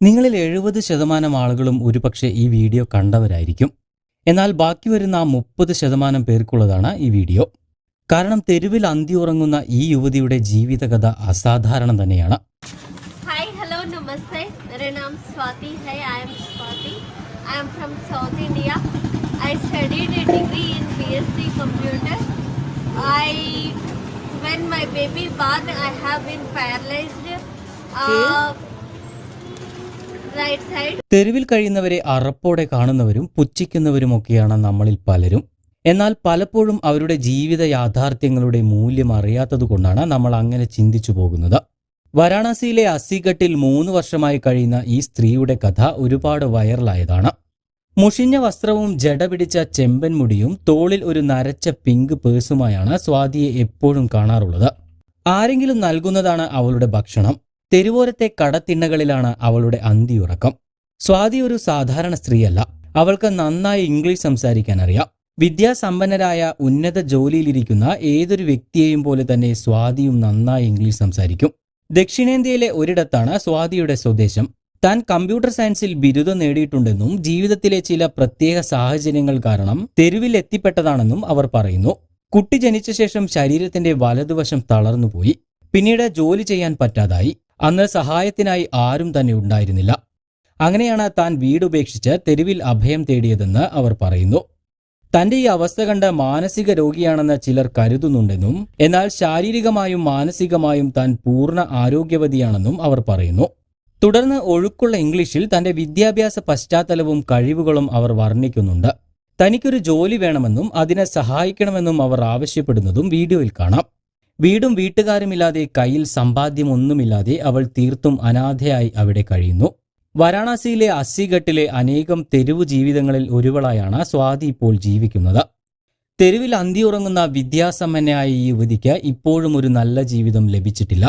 നിങ്ങളിൽ എഴുപത് ശതമാനം ആളുകളും ഒരുപക്ഷെ ഈ വീഡിയോ കണ്ടവരായിരിക്കും എന്നാൽ ബാക്കി വരുന്ന ആ മുപ്പത് ശതമാനം പേർക്കുള്ളതാണ് ഈ വീഡിയോ കാരണം തെരുവിൽ അന്തിയുറങ്ങുന്ന ഈ യുവതിയുടെ ജീവിതകഥ അസാധാരണം തന്നെയാണ് हाय हेलो नमस्ते मेरा नाम स्वाति है I am Swati I am from South India I studied a degree in bsc computer i when my baby born i have been paralyzed uh, right side തെരുവിൽ കഴിയുന്നവരെ അറപ്പോടെ കാണുന്നവരും പുച്ഛിക്കുന്നവരുമൊക്കെയാണ് നമ്മളിൽ പലരും. എന്നാൽ പലപ്പോഴും അവരുടെ ജീവിത യാഥാർത്ഥ്യങ്ങളുടെ മൂല്യം അറിയാത്തതുകൊണ്ടാണ് നമ്മൾ അങ്ങനെ ചിന്തിച്ചു പോകുന്നത്. വാരാണസിയിലെ അസിഘട്ടിൽ മൂന്ന് വർഷമായി കഴിയുന്ന ഈ സ്ത്രീയുടെ കഥ ഒരുപാട് വൈറലായതാണ്. മുഷിഞ്ഞ വസ്ത്രവും ജട പിടിച്ച ചെമ്പൻ മുടിയും തോളിൽ ഒരു നരച്ച പിങ്ക് പേഴ്സുമായാണ് സ്വാതിയെ എപ്പോഴും കാണാറുള്ളത്. ആരെങ്കിലും നൽകുന്നതാണ് അവളുടെ ഭക്ഷണം. തെരുവോരത്തെ കടത്തിണ്ണകളിലാണ് അവളുടെ അന്തിയുറക്കം. സ്വാതി ഒരു സാധാരണ സ്ത്രീയല്ല. അവൾക്ക് നന്നായി ഇംഗ്ലീഷ് സംസാരിക്കാൻ അറിയാം വിദ്യാസമ്പന്നരായ ഉന്നത ജോലിയിലിരിക്കുന്ന ഏതൊരു വ്യക്തിയെയും പോലെ തന്നെ സ്വാതിയും നന്നായി ഇംഗ്ലീഷ് സംസാരിക്കും. ദക്ഷിണേന്ത്യയിലെ ഒരിടത്താണ് സ്വാതിയുടെ സ്വദേശം. താൻ കമ്പ്യൂട്ടർ സയൻസിൽ ബിരുദം നേടിയിട്ടുണ്ടെന്നും ജീവിതത്തിലെ ചില പ്രത്യേക സാഹചര്യങ്ങൾ കാരണം തെരുവിൽ എത്തിപ്പെട്ടതാണെന്നും അവർ പറയുന്നു. കുട്ടി ജനിച്ച ശേഷം ശരീരത്തിന്റെ വലതുവശം തളർന്നുപോയി. പിന്നീട് ജോലി ചെയ്യാൻ പറ്റാതായി. അന്ന് സഹായത്തിനായി ആരും തന്നെ ഉണ്ടായിരുന്നില്ല. അങ്ങനെയാണ് താൻ വീടുപേക്ഷിച്ച് തെരുവിൽ അഭയം തേടിയതെന്ന് അവർ പറയുന്നു. തന്റെ ഈ അവസ്ഥ കണ്ട് മാനസിക രോഗിയാണെന്ന് ചിലർ കരുതുന്നുണ്ടെന്നും എന്നാൽ ശാരീരികമായും മാനസികമായും താൻ പൂർണ ആരോഗ്യവതിയാണെന്നും അവർ പറയുന്നു. തുടർന്ന് ഒഴുക്കുള്ള ഇംഗ്ലീഷിൽ തന്റെ വിദ്യാഭ്യാസ പശ്ചാത്തലവും കഴിവുകളും അവർ വർണിക്കുന്നുണ്ട്. തനിക്കൊരു ജോലി വേണമെന്നും അതിനെ സഹായിക്കണമെന്നും അവർ ആവശ്യപ്പെടുന്നതും വീഡിയോയിൽ കാണാം. വീടും വീട്ടുകാരുമില്ലാതെ കയ്യിൽ സമ്പാദ്യമൊന്നുമില്ലാതെ അവൾ തീർത്തും അനാഥയായി അവിടെ കഴിയുന്നു. വാരാണസിയിലെ അസിഘട്ടിലെ അനേകം തെരുവു ജീവിതങ്ങളിൽ ഒരുവളായാണ് സ്വാതി ഇപ്പോൾ ജീവിക്കുന്നത്. തെരുവിൽ അന്തിയുറങ്ങുന്ന വിദ്യാസമ്പന്നയായ ഈ യുവതിക്ക് ഇപ്പോഴും ഒരു നല്ല ജീവിതം ലഭിച്ചിട്ടില്ല.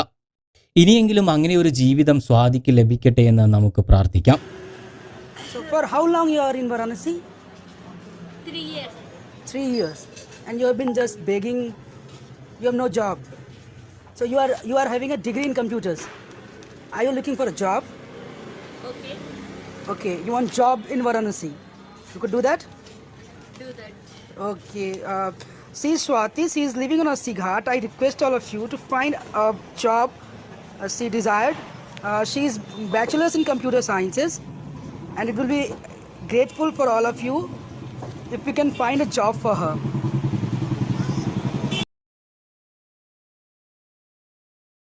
ഇനിയെങ്കിലും അങ്ങനെ ഒരു ജീവിതം സ്വാതിക്ക് ലഭിക്കട്ടെ എന്ന് നമുക്ക് പ്രാർത്ഥിക്കാം. So for how long you are in Varanasi? three years. Three years, and you have been just begging. You have no job, so you are you are having a degree in computers. Are you looking for a job? okay Okay, you want job in Varanasi. You could do that. do that Okay. Uh, see Swati, she is living on a Sighat. I request all of you to find a job uh, she desired. Uh, she is bachelor's in computer sciences, and it will be grateful for all of you if we can find a job for her.